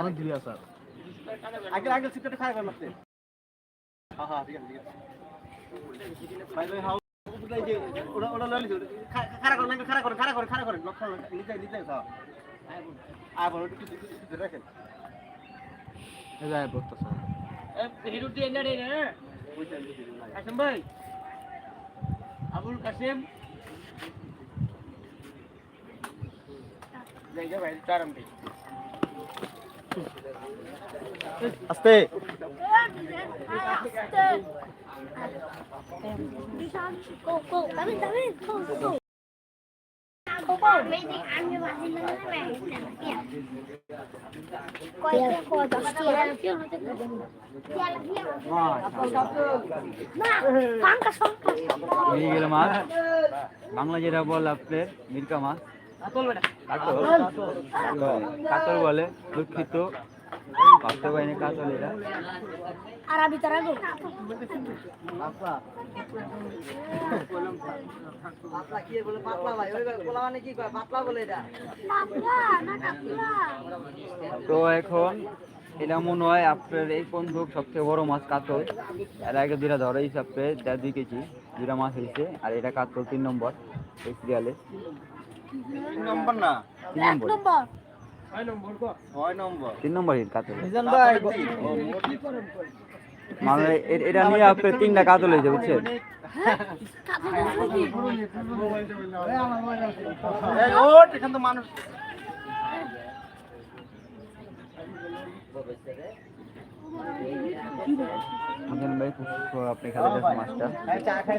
অনেক দূরে আছে আগে আগে সিটটা খাই করতে হ্যাঁ হ্যাঁ ঠিক আছে ঠিক আছে। ভাই ভাই হাউ ওটা ওটা ললি খারা করুন খারা করুন খারা করুন খারা করুন। লক্ষ্য নিচে নিচে খাও আয় বলো একটু একটু রাখেন। এই যায় বলতেছে হিরো দিয়ে না রে না ভাই। আবুল কাসিম জায়গা ভাই তারাম ভাই আস্তে। বাংলা যেটা বলে আপনার মিরকা মাছ। কাতল কাতল? বলে দুঃখিত। কাতল এটা। আরবি তারা গো পাতলা না কাতলা তো এখন এটা মনে হয় আপনার এই বন্ধুক সবচেয়ে বড় মাছ কাতল? এর আগে দুটা ধরে হিসাবে দেড় দুই কেজি দুটা মাছ হয়েছে আর এটা কাতল তিন নম্বর এই সিরিয়ালে নম্বর না? তিন এক নম্বর। নম্বর তিন নম্বর হিট কাতল। মানে এটা নিয়ে আপনার তিনটা কাতল হয়েছে বুঝছেন? মানুষ। ভাই খুব আপনি খেলে মাছটা। চা খাই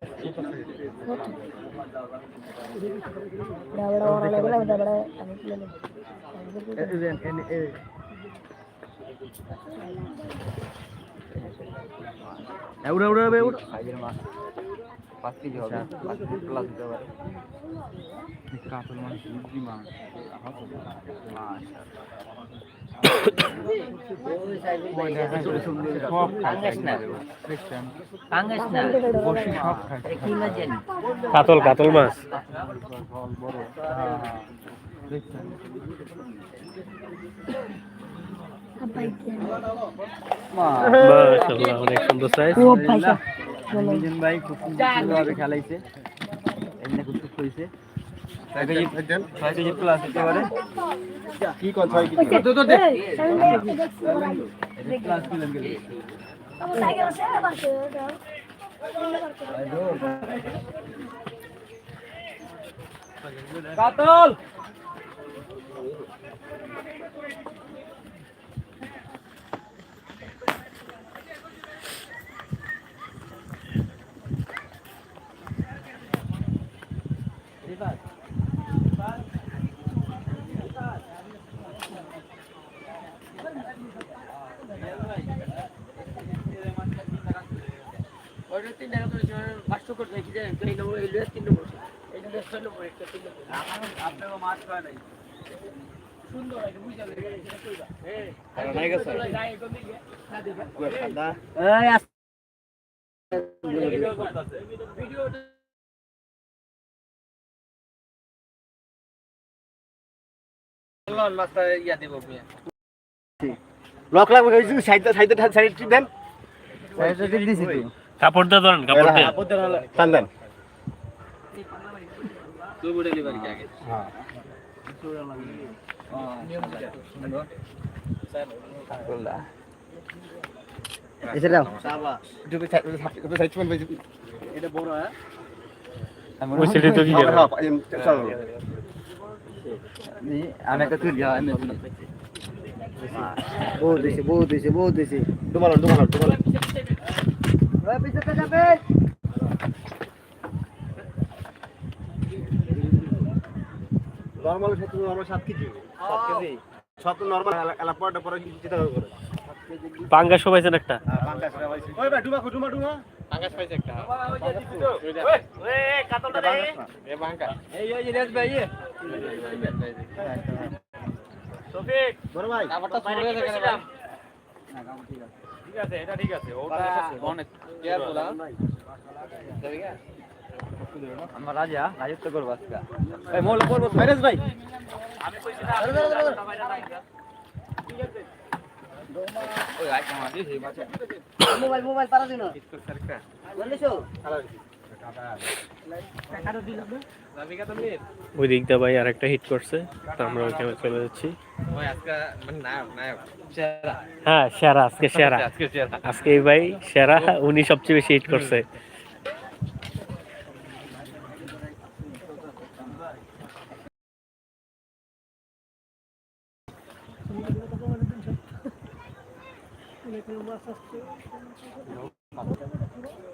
উড়ে উড়ে উড়ে উড়ে পাঁচ কেজি হবে পাঁচ প্লাস কাতল কাতল মাছ। মাশাআল্লাহ অনেক সুন্দর সাইজ ও পয়সা মিজান ভাই খুব খেলাইছে। এমনি খুব সুস্থ হয়েছে কি কোন ছয় কি? প্লাস কিলেন গেলে কাতল ওটা তিন টাকা করে পাঁচশো করে রেখে দেন তো এই নম্বর এই লুয়ে তিন নম্বর এই জন্য ছয় নম্বর একটা তিন নম্বর আপনাকে মাছ খাওয়া নাই সুন্দর এটা বুঝা লাগে এটা কইবা হ্যাঁ নাই গেছে গায়ে কমে গিয়ে না দেবা ঠান্ডা ভিডিও লক লাগবে সাইড সাইড সাইড দেন। সাইড দিছি তো। কাপড় দিয়ে ধরেন কাপড় দিয়ে টান দেন তুই বলে দিবার কি আগে হ্যাঁ কাতলটা এসে দাও সাবা একটু সাইড একটু সাইড চুন এটা বড় হ্যাঁ ওই সিঁড়ি তো কি করে চলো আমি একটা তুই যাও আমি বহুত দিছে বহুত দিছে বহুত দিছে ডুমালো ডুমালো ডুমালো Normal সাত নরমাল সাত কেজি সাত কেজি সব তো নরমাল পরে পরে। চিন্তা করে পাঙ্গা সবাইছেন একটা ওই ভাই ডুবা ডুবা ডুবা এই এই রেস ভাই ইয়ে বড় ভাই। ভাই অনেক কেয়ারফুল আমরা রাজা রাজত্ব করব আজকে। এই মোল করব ভাইরাস ভাই। মোবাইল মোবাইল পারা দিন বললিছো ওই দিক দিয়ে ভাই আরেকটা হিট করছে তো আমরা ওইখানে চলে যাচ্ছি। হ্যাঁ সেরা আজকে সেরা। আজকে এই ভাই সেরা উনি সবচেয়ে বেশি হিট করছে। কে দিছেন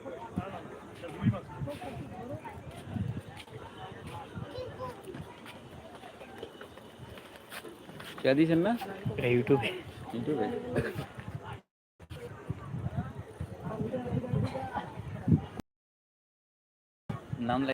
না এটা ইউটিউবে ইউটিউবে নাম